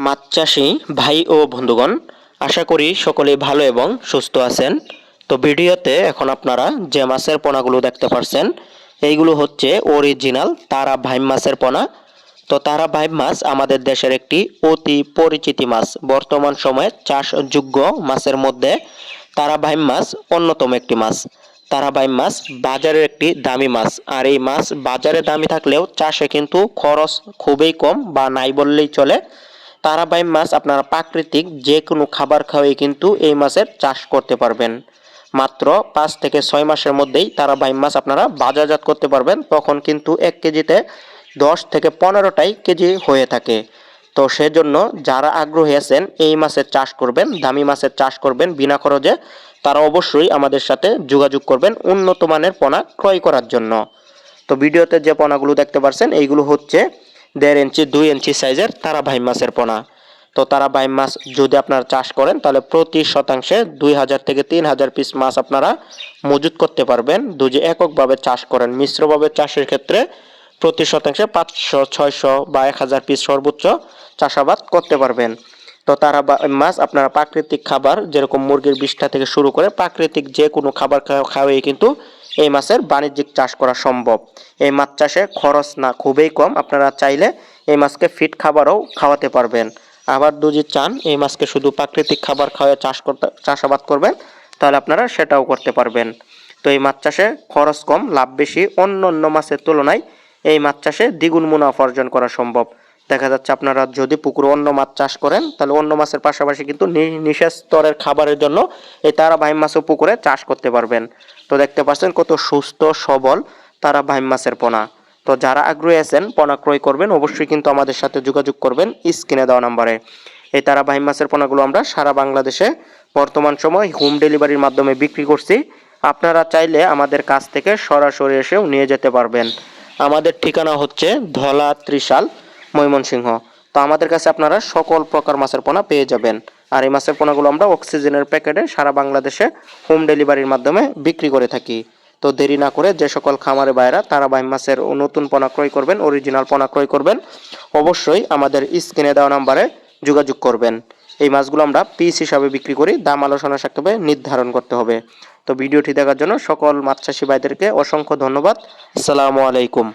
মাছ চাষি ভাই ও বন্ধুগণ, আশা করি সকলে ভালো এবং সুস্থ আছেন। তো ভিডিওতে এখন আপনারা যে মাছের পোনাগুলো দেখতে পাচ্ছেন এইগুলো হচ্ছে অরিজিনাল তারা ভাইম মাছের পোনা। তো তারা ভাইম মাছ আমাদের দেশের একটি অতি পরিচিতি মাছ। বর্তমান সময়ে চাষযোগ্য মাছের মধ্যে তারা ভাইম মাছ অন্যতম একটি মাছ। তারা ভাইম মাছ বাজারের একটি দামি মাছ। আর এই মাছ বাজারে দামি থাকলেও চাষে কিন্তু খরচ খুবই কম বা নাই বললেই চলে। তারাবাইম মাছ আপনারা প্রাকৃতিক যে কোনো খাবার খাওয়াই কিন্তু এই মাছের চাষ করতে পারবেন। মাত্র পাঁচ থেকে ছয় মাসের মধ্যেই তারাবাইম মাছ আপনারা বাজারজাত করতে পারবেন। তখন কিন্তু এক কেজিতে দশ থেকে পনেরোটাই কেজি হয়ে থাকে। তো সেজন্য যারা আগ্রহী আছেন এই মাছের চাষ করবেন, দামি মাছের চাষ করবেন বিনা খরচে, তারা অবশ্যই আমাদের সাথে যোগাযোগ করবেন উন্নত মানের পোনা ক্রয় করার জন্য। তো ভিডিওতে যে পোনাগুলো দেখতে পাচ্ছেন এইগুলো হচ্ছে দেড় ইঞ্চি, দুই ইঞ্চি সাইজের তারা ভাই মাছের পোনা। তো তারা ভাই মাছ যদি আপনারা চাষ করেন, তাহলে প্রতি শতাংশে দুই হাজার থেকে তিন হাজার পিস মাছ আপনারা মজুত করতে পারবেন। যদি এককভাবে চাষ করেন, মিশ্রভাবে চাষের ক্ষেত্রে প্রতি শতাংশে পাঁচশো, ছয়শো বা এক হাজার পিস সর্বোচ্চ চাষাবাদ করতে পারবেন। তো তারা মাছ আপনারা প্রাকৃতিক খাবার, যেরকম মুরগির বিষ্ঠা থেকে শুরু করে প্রাকৃতিক যে কোনো খাবার খাওয়াই কিন্তু এই মাছের বাণিজ্যিক চাষ করা সম্ভব। এই মাছ চাষে খরচ না খুবই কম। আপনারা চাইলে এই মাছকে ফিট খাবারও খাওয়াতে পারবেন। আবার যদি চান এই মাছকে শুধু প্রাকৃতিক খাবার খাওয়া চাষ করতে, চাষাবাদ করবেন, তাহলে আপনারা সেটাও করতে পারবেন। তো এই মাছ চাষে খরচ কম, লাভ বেশি অন্য অন্য মাছের তুলনায় এই মাছ চাষে দ্বিগুণ মুনাফা অর্জন করা সম্ভব। দেখা যাচ্ছে আপনারা যদি পুকুরে অন্য মাছ চাষ করেন, তাহলে অন্য মাছের পাশাপাশি কিন্তু নিঃশ্বাস স্তরের খাবারের জন্য এই তারা ভাইম মাছও পুকুরে চাষ করতে পারবেন। তো দেখতে পাচ্ছেন কত সুস্থ, সবল তারা ভাইম মাছের পোনা। তো যারা আগ্রহী আছেন, পোনা ক্রয় করবেন, অবশ্যই কিন্তু আমাদের সাথে যোগাযোগ করবেন স্ক্রিনে দেওয়া নাম্বারে। এই তারা ভাইম মাছের পোনাগুলো আমরা সারা বাংলাদেশে বর্তমান সময় হোম ডেলিভারির মাধ্যমে বিক্রি করছি। আপনারা চাইলে আমাদের কাছ থেকে সরাসরি এসেও নিয়ে যেতে পারবেন। আমাদের ঠিকানা হচ্ছে ধলা ত্রিশাল ময়মনসিংহ। তো আমাদের কাছে আপনারা সকল প্রকার মাছের পোনা পেয়ে যাবেন। আর এই মাছের পোনাগুলো আমরা অক্সিজেনের প্যাকেটে সারা বাংলাদেশে হোম ডেলিভারির মাধ্যমে বিক্রি করে থাকি। তো দেরি না করে যে সকল খামারে বাইরা তারা বাইম মাছের নতুন পোনা ক্রয় করবেন অরিজিনাল পোনা ক্রয় করবেন, অবশ্যই আমাদের স্ক্রিনে দেওয়া নাম্বারে যোগাযোগ করবেন। এই মাছগুলো আমরা পিস হিসাবে বিক্রি করি, দাম আলোচনা সাথে নির্ধারণ করতে হবে। তো ভিডিওটি দেখার জন্য সকল মাছ চাষি ভাইদেরকে অসংখ্য ধন্যবাদ। আসসালামু আলাইকুম।